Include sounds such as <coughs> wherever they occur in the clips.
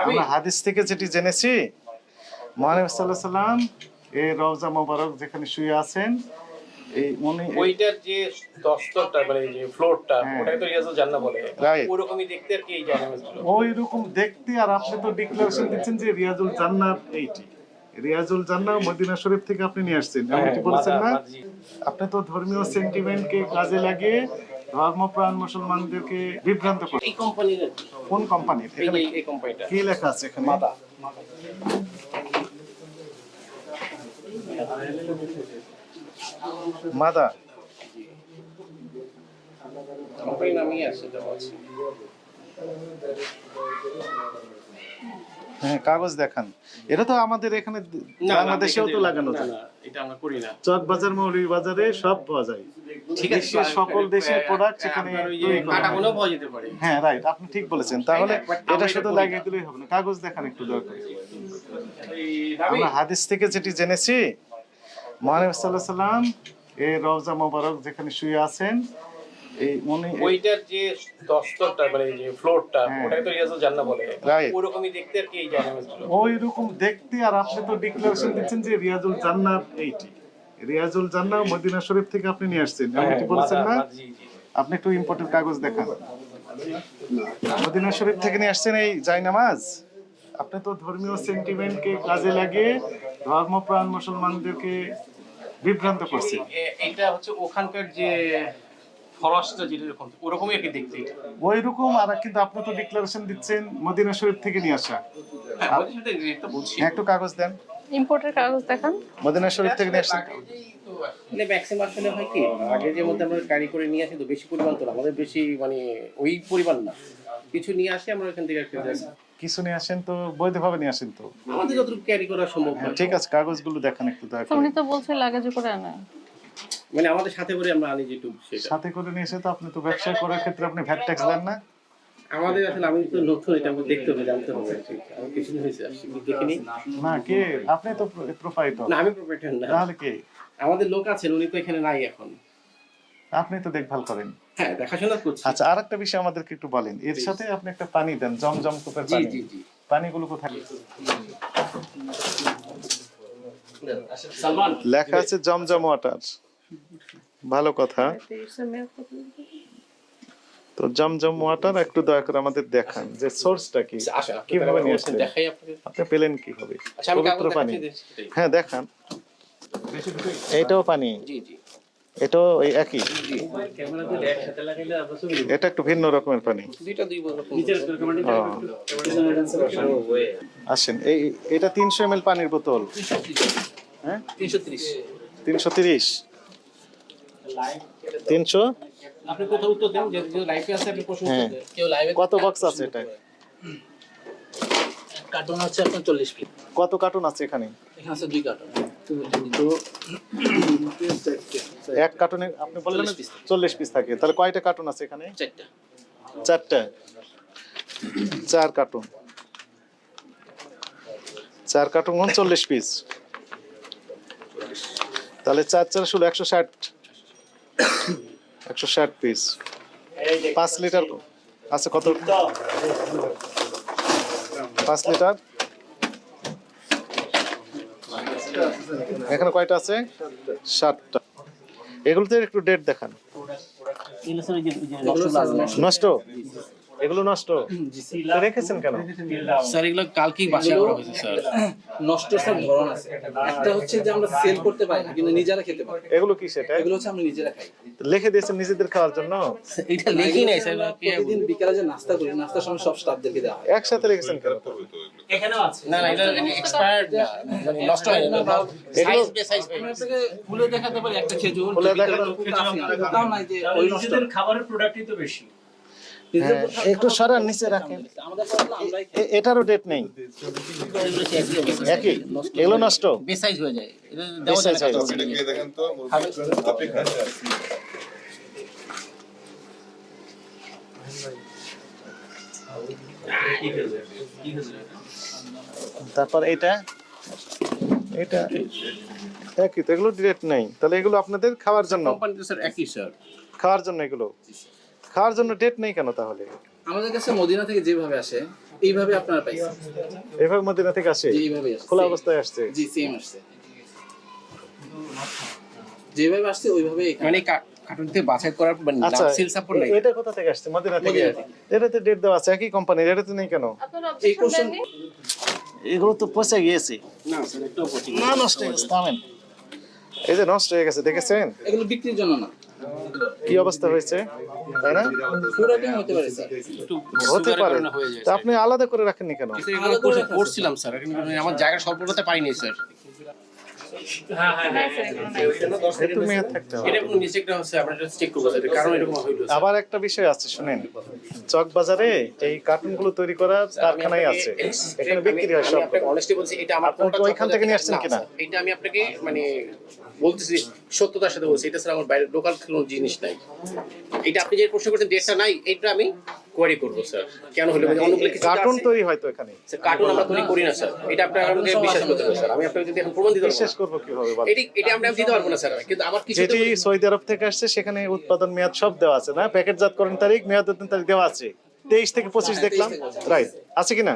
আমরা হাদিস থেকে যেটি জেনেছি মহানবী সাল্লাহ সাল্লাম এই রওজা মোবারক যেখানে শুয়ে আছেন এই উনি ওইটার যে দস্তরটা মানে যে ফ্লোরটা হ্যাঁ। ওটাকে তো রিয়াজুল জান্না বলে। ওরকমই দেখতে আর কি এই জায়নামাজ ওই রকম দেখতে আর আপনি তো ডিক্লারেশন দিচ্ছেন যে রিয়াজুল জান্নাত এইটি। রিয়াজুল জান্নাহ মদিনা শরীফ থেকে আপনি নিয়ে আসছেন এমনটি বলেছেন না? আপনি তো ধর্মীয় সেন্টিমেন্টকে কাজে লাগিয়ে ধর্মপ্রাণ মুসলমানদেরকে বিভ্রান্ত করছেন এই কোম্পানির কোন কোম্পানির এই কোম্পানিটা কি লেখা আছে এখানে? মাদা মাদা কোম্পানি নামই আছে হ্যাঁ কাগজ দেখান। এটা তো আমাদের এখানে বাংলাদেশেও তো লাগানো যায়। এটা আমরা করি না। চক বাজার মৌলী বাজারে সব পাওয়া যায়। ঠিক আছে সকল দেশের প্রোডাক্ট হয়। পাওয়া যেতে পারে। হ্যাঁ রাইট আপনি ঠিক বলেছেন। তাহলে এটা শুধু লাগিয়ে দিলেই হবে না কাগজ দেখান একটু দরকার আমরা হাদিস থেকে যেটি জেনেছি মহানবী সাল্লাহ সাল্লাম এই রওজা মোবারক যেখানে শুয়ে আছেন এই উনি ওইটার যে দস্তরটা মানে যে ফ্লোরটা হ্যাঁ। ওটাকে তো রিয়াজুল জান্না বলে। ওরকমই দেখতে আর কি এই জায়নামাজ ওই রকম দেখতে আর আপনি তো ডিক্লারেশন দিচ্ছেন যে রিয়াজুল জান্নাত এইটি। রিয়াজুল জান্নাহ মদিনা শরীফ থেকে আপনি নিয়ে আসছেন এমনটি বলেছেন না? মাদা- মাদজি, জি। আপনি একটু ইম্পোর্টের কাগজ দেখান। মদিনা শরীফ থেকে নিয়ে আসছেন এই জায়নামাজ আপনি তো ধর্মীয় সেন্টিমেন্টকে কাজে লাগিয়ে ধর্মপ্রাণ মুসলমানদেরকে বিভ্রান্ত করছেন। এটা হচ্ছে ওখানকার যে ফরসটা যেটা এরকম ওরকমই আর কি দেখতে ওই রকম আর কিন্তু আপনি তো ডিক্লারেশন দিচ্ছেন মদিনা শরীফ থেকে নিয়ে আসা। হ্যাঁ, হ্যাঁ, একটু কাগজ দেন। ইম্পোর্টের কাগজ দেখান। মদিনা শরীফ থেকে নিয়ে আসছেন। মানে ম্যাক্সিমাম আসলে হয় কি? আগে যে মধ্যে আমরা গাড়ি করে নিয়ে আসি তো বেশি পরিমাণ তো না আমাদের বেশি মানে ওই পরিমাণ না। কিছু নিয়ে আসি আমরা এখান থেকে একটা কিছু নিয়ে আসেন তো বৈধভাবে নিয়ে আসেন তো। আমাদের যতটুকু ক্যারি করা সম্ভব হ্যাঁ, ঠিক আছে কাগজগুলো দেখান একটু দয়া উনি তো বলছে লাগেজে করে আনে মানে আমাদের সাথে করে আমরা আনি যেটুকু সেটা। সাথে করে নিয়ে এসে তো আপনি তো ব্যবসা করার ক্ষেত্রে আপনি ভ্যাট ট্যাক্স দেন না। আমাদের আসলে আমি তো নতুন এটা আমাকে দেখতে হবে জানতে হবে। আমি কিছুদিন হয়েছে দেখিনি না কে? আপনি তো প্রোপাইটর না আমি না। তাহলে কে? আমাদের লোক আছেন উনি তো এখানে নাই এখন। আপনি তো দেখভাল করেন। হ্যাঁ দেখাশোনা করছি। আচ্ছা আর একটা বিষয় আমাদেরকে একটু বলেন। এর সাথে আপনি একটা পানি দেন জমজম কূপের পানি। জি জি। পানিগুলো কোথায়? লেখা আছে জমজম ওয়াটার। ভালো কথা। তো জমজম ওয়াটার একটু দয়া করে আমাদের দেখান যে সোর্সটা কি? আসেন আপনি কীভাবে নিয়ে আসলেন? আপনি পেলেন কীভাবে আচ্ছা আমি পবিত্র কাগজ পানি। দেখাচ্ছি হ্যাঁ দেখান। এটাও পানি? জি জি। এটাও এই একই? এটা একটু ভিন্ন রকমের পানি। আসেন এই এটা তিনশো এম পানির বোতল। হ্যাঁ? তিনশো ত্রিশ। তিনশো তিরিশ। তিনশো? আপনি কোথাও উত্তর দেন যে যে লাইফে আছে আপনি প্রশ্ন হ্যাঁ। উত্তর দেন। কেউ লাইভে কত বক্স আছে এটা? কার্টুন আছে আপনার চল্লিশ ফিট কত কার্টুন আছে এখানে? এখানে আছে দুই কার্টুন তো এক কার্টুনে আপনি বললেন 40 চল্লিশ পিস থাকে। তাহলে কয়টা কার্টুন আছে এখানে? চারটা। চারটা। চার কার্টুন চার কার্টুন চল্লিশ পিস তাহলে চার চার ষোলো একশো ষাট। একশো ষাট পিস পাঁচ লিটার আছে কত? পাঁচ লিটার। এখানে কয়টা আছে? সাতটা এগুলোতে একটু ডেট দেখান। নষ্ট? এগুলো নষ্ট? রেখেছেন কেন? স্যার এগুলো কালকেই বাসা করা হয়েছে স্যার। <coughs> নষ্ট সব ধরন আছে। একটা হচ্ছে যে আমরা সেল করতে পারি না কিন্তু নিজেরা খেতে পারি। এগুলো কি সেটা? এগুলো হচ্ছে আমরা নিজেরা খাই। লিখে দিয়েছেন নিজেদের খাওয়ার জন্য? এটা লেখি নাই স্যার প্রতিদিন বিকেলে যে নাস্তা করি নাস্তার সময় সব স্টাফদেরকে দেওয়া হয়। একসাথে রেখেছেন কেন? না না এটা এক্সপায়ার্ড মানে নষ্ট হয় না সাইজ বে সাইজ খুলে দেখাতে পারি একটা খেজুর খুলে দেখাতে- আছে তাও নাই যে ওই নষ্ট। খাবারের প্রোডাক্টই তো বেশি। একটু সরান নিচে রাখেন। এটারও ডেট নেই। একই? এগুলো নষ্ট? হয়ে যায়। হয়ে তারপর এটা এটা একই তো এগুলো ডেট নেই। তাহলে এগুলো আপনাদের খাওয়ার জন্য? খাওয়ার জন্য এগুলো? খাওয়ার জন্য ডেট নেই কেন তাহলে? আমাদের কাছে মদিনা থেকে যেভাবে আসে এইভাবে আপনারা পাইছেন। এভাবে মদিনা থেকে আসে? এইভাবে আসছে খোলা অবস্থায় আসছে? জি সেম আসছে। যেভাবে আসছে ওইভাবে মানে কা- কার্টুন থেকে বাছাই করার মানে আচ্ছা সেল সাপোর্ট নাই। এটা কোথা থেকে আসছে? মদিনা থেকে? এটাতে ডেট দেওয়া আছে একই কোম্পানির এটাতে নেই কেন? আপনারা এই দেননি? এগুলো তো পচে গিয়েছে। না স্যার একটু না নষ্ট হয়ে গেছে থামেন। এই যে নষ্ট হয়ে গেছে দেখেছেন? এগুলো বিক্রির জন্য না। কি অবস্থা হয়েছে? তাই না? হতে পারে স্যার একটু হতে সুগারের পারে। কারণে হয়ে যায় তা আপনি আলাদা করে রাখেননি কেন? স্যার করছিলাম স্যার। আমার জায়গা স্বল্পতাতে পাইনি স্যার। এরকম হইল। স্যার। আবার একটা বিষয় আছে শুনেন। চক বাজারে এই কার্টুনগুলো তৈরি করার কারখানাই আছে। এখানে বিক্রি হয় সব। ওইখান থেকে নিয়ে আসছেন কিনা? এটা আমি আপনাকে মানে বলতেছি সত্যতার সাথে বলছি। এটা স্যার আমার বাইরে লোকাল কোনো জিনিস নাই। এটা আপনি যে প্রশ্ন করছেন ডেটটা নাই এটা আমি কোয়ারি করব স্যার কেন হলো? মানে অন্যগুলো কিছু কার্টুন তৈরি হয় তো এখানে কার্টুন আমরা তৈরি করি না স্যার এটা আপনার আমাকে বিশ্বাস করতে হবে স্যার আমি আপনাকে যদি এখন প্রমাণ দিতে পারব। বিশ্বাস। করব কীভাবে বলেন? এটি এটা আমরা দিতে পারব না স্যার কিন্তু আমার কিছু যেটি সৌদি আরব থেকে আসছে সেখানে উৎপাদন মেয়াদ সব দেওয়া আছে না? প্যাকেটজাতকরণ তারিখ মেয়াদ তারিখ দেওয়া আছে। তেইশ থেকে পঁচিশ হ্যাঁ, দেখলাম। 23 রাইট আছে কিনা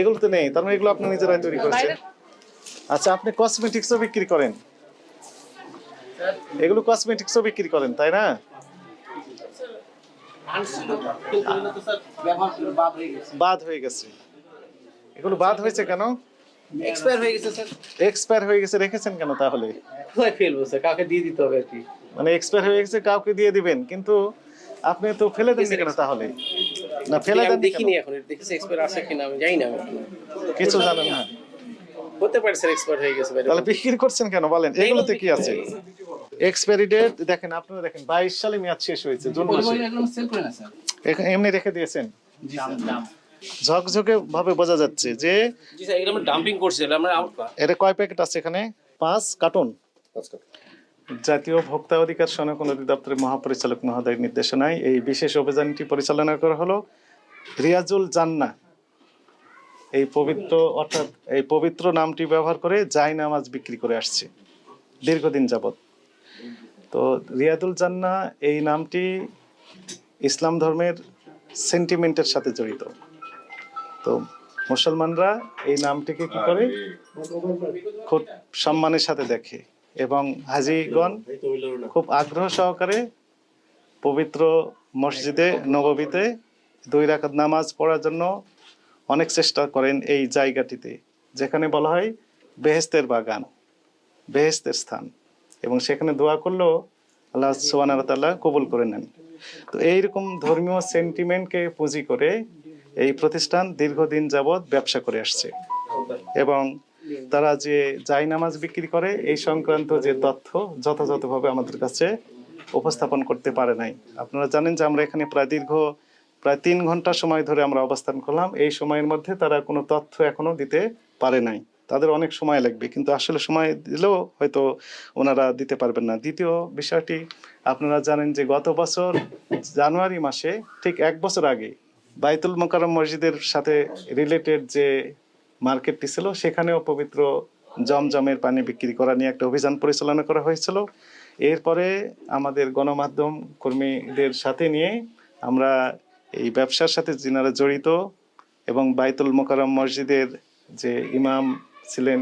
এগুলো তো নেই। তার মানে এগুলো আপনি নিজেরাই তৈরি করছেন। আচ্ছা আপনি কসমেটিক্সও বিক্রি করেন। এগুলো কসমেটিক্সও বিক্রি করেন তাই না? বাদ হয়ে গেছে। এগুলো বাদ হয়েছে কেন? এক্সপায়ার হয়ে গেছে স্যার। এক্সপায়ার হয়ে গেছে রেখেছেন কেন তাহলে? কোথায় ফেলব স্যার কাউকে দিয়ে দিতে হবে আর কি। মানে এক্সপায়ার হয়ে গেছে কাউকে দিয়ে দিবেন কিন্তু আপনি তো ফেলে দেননি কেন তাহলে? না ফেলে আমি দেন দেখিনি এখন দেখেছি এক্সপায়ার আছে কিনা আমি জানি না কিছু জানেন না। হতে পারে স্যার এক্সপায়ার হয়ে গেছে তাহলে বিক্রি করছেন কেন? বলেন এগুলোতে কি আছে? এক্সপায়ারি ডেট দেখেন আপনারা দেখেন বাইশ সালে মেয়াদ শেষ হয়েছে জুন মাসে। পরিমাণে এগুলো সেল করে না স্যার এমনি রেখে দিয়েছেন? ঝকঝকে ভাবে বোঝা যাচ্ছে যে জি স্যার এগুলো আমরা ডাম্পিং করছি আমরা এটা কয় প্যাকেট আছে এখানে? পাঁচ কার্টুন। জাতীয় ভোক্তা অধিকার সনক অধিদপ্তরের মহাপরিচালক মহোদয়ের নির্দেশনায় এই বিশেষ অভিযানটি পরিচালনা করা হলো রিয়াজুল জান্না। এই পবিত্র অর্থাৎ এই পবিত্র নামটি ব্যবহার করে জাই নামাজ বিক্রি করে আসছে দীর্ঘদিন যাবৎ। তো রিয়াদুল জান্না এই নামটি ইসলাম ধর্মের সেন্টিমেন্টের সাথে জড়িত। তো মুসলমানরা এই নামটিকে কি করে? খুব সম্মানের সাথে দেখে এবং হাজিগণ খুব আগ্রহ সহকারে পবিত্র মসজিদে, নববীতে দুই রাকাত নামাজ পড়ার জন্য অনেক চেষ্টা করেন এই জায়গাটিতে, যেখানে বলা হয় বেহেস্তের বাগান, বেহেস্তের স্থান। এবং সেখানে দোয়া করলেও আল্লাহ সুবাহ তাল্লাহ কবুল করে নেন। তো এইরকম ধর্মীয় সেন্টিমেন্টকে পুঁজি করে এই প্রতিষ্ঠান দীর্ঘদিন যাবৎ ব্যবসা করে আসছে। এবং তারা যে জাই নামাজ বিক্রি করে, এই সংক্রান্ত যে তথ্য যথাযথভাবে আমাদের কাছে উপস্থাপন করতে পারে নাই। আপনারা জানেন যে আমরা এখানে প্রায় দীর্ঘ প্রায় তিন ঘণ্টা সময় ধরে আমরা অবস্থান করলাম। এই সময়ের মধ্যে তারা কোনো তথ্য এখনও দিতে পারে নাই। তাদের অনেক সময় লাগবে, কিন্তু আসলে সময় দিলেও হয়তো ওনারা দিতে পারবেন না। দ্বিতীয় বিষয়টি, আপনারা জানেন যে গত বছর জানুয়ারি মাসে ঠিক এক বছর আগে বাইতুল মোকারম মসজিদের সাথে রিলেটেড যে মার্কেটটি ছিল, সেখানেও পবিত্র জমজমের পানি বিক্রি করা নিয়ে একটা অভিযান পরিচালনা করা হয়েছিল। এরপরে আমাদের গণমাধ্যম কর্মীদের সাথে নিয়ে আমরা এই ব্যবসার সাথে যিনারা জড়িত এবং বাইতুল মোকারম মসজিদের যে ইমাম ছিলেন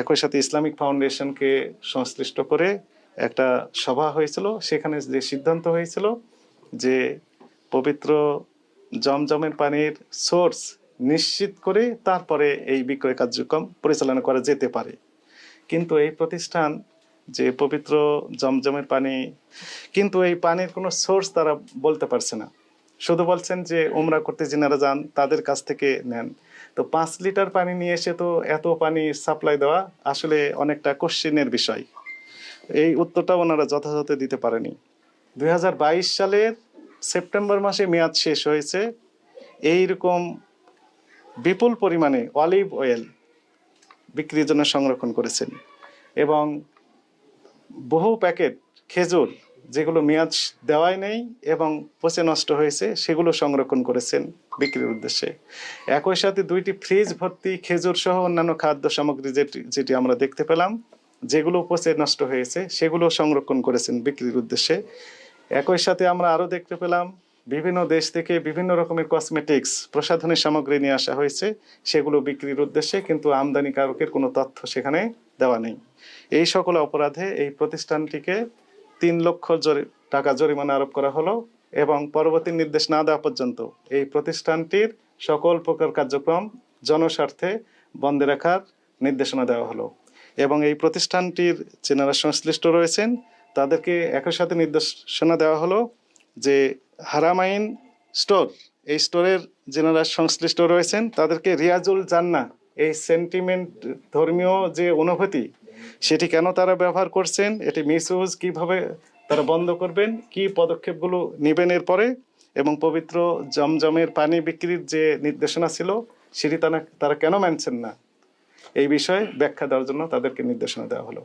একই সাথে ইসলামিক ফাউন্ডেশনকে সংশ্লিষ্ট করে একটা সভা হয়েছিল, সেখানে যে সিদ্ধান্ত হয়েছিল যে পবিত্র জমজমের পানির সোর্স নিশ্চিত করে তারপরে এই বিক্রয় কার্যক্রম পরিচালনা করা যেতে পারে। কিন্তু এই প্রতিষ্ঠান যে পবিত্র জমজমের পানি, কিন্তু এই পানির কোনো সোর্স তারা বলতে পারছে না। শুধু বলছেন যে, উমরা করতে যিনারা যান, তাদের কাছ থেকে নেন। তো পাঁচ লিটার পানি নিয়ে এসে তো এত পানি সাপ্লাই দেওয়া আসলে অনেকটা কোশ্চেনের বিষয়। এই উত্তরটা ওনারা যথাযথ দিতে পারেনি। দু হাজার বাইশ সালের সেপ্টেম্বর মাসে মেয়াদ শেষ হয়েছে। এইরকম বিপুল পরিমাণে অলিভ অয়েল বিক্রির জন্য সংরক্ষণ করেছেন এবং বহু প্যাকেট খেজুর যেগুলো মেয়াদ দেওয়াই নেই এবং পচে নষ্ট হয়েছে, সেগুলো সংরক্ষণ করেছেন বিক্রির উদ্দেশ্যে। একই সাথে দুইটি ফ্রিজ, ভর্তি, খেজুর সহ অন্যান্য খাদ্য সামগ্রী যেটি যেটি আমরা দেখতে পেলাম, যেগুলো পচে নষ্ট হয়েছে, সেগুলো সংরক্ষণ করেছেন বিক্রির উদ্দেশ্যে। একই সাথে আমরা আরও দেখতে পেলাম, বিভিন্ন দেশ থেকে বিভিন্ন রকমের কসমেটিক্স, প্রসাধনী সামগ্রী নিয়ে আসা হয়েছে, সেগুলো বিক্রির উদ্দেশ্যে, কিন্তু আমদানিকারকের কোনো তথ্য সেখানে দেওয়া নেই। এই সকল অপরাধে এই প্রতিষ্ঠানটিকে তিন লক্ষ টাকা জরিমানা আরোপ করা হলো এবং পরবর্তী নির্দেশ না দেওয়া পর্যন্ত এই প্রতিষ্ঠানটির সকল প্রকার কার্যক্রম জনস্বার্থে বন্ধে রাখার নির্দেশনা দেওয়া হলো এবং এই প্রতিষ্ঠানটির যেনারা সংশ্লিষ্ট রয়েছেন। তাদেরকে একই সাথে নির্দেশনা দেওয়া হলো যে হারামাইন স্টোর, এই স্টোরের যেনারা সংশ্লিষ্ট রয়েছেন। তাদেরকে রিয়াজুল জান্না এই সেন্টিমেন্ট ধর্মীয় যে অনুভূতি সেটি কেন তারা ব্যবহার করছেন, এটি মিসইউজ কীভাবে তারা বন্ধ করবেন, কি পদক্ষেপগুলো নেবেন এরপরে, এবং পবিত্র জমজমের পানি বিক্রির যে নির্দেশনা ছিল, সেটি তারা তারা কেন মানছেন না? এই বিষয়ে ব্যাখ্যা দেওয়ার জন্য তাদেরকে নির্দেশনা দেওয়া হলো।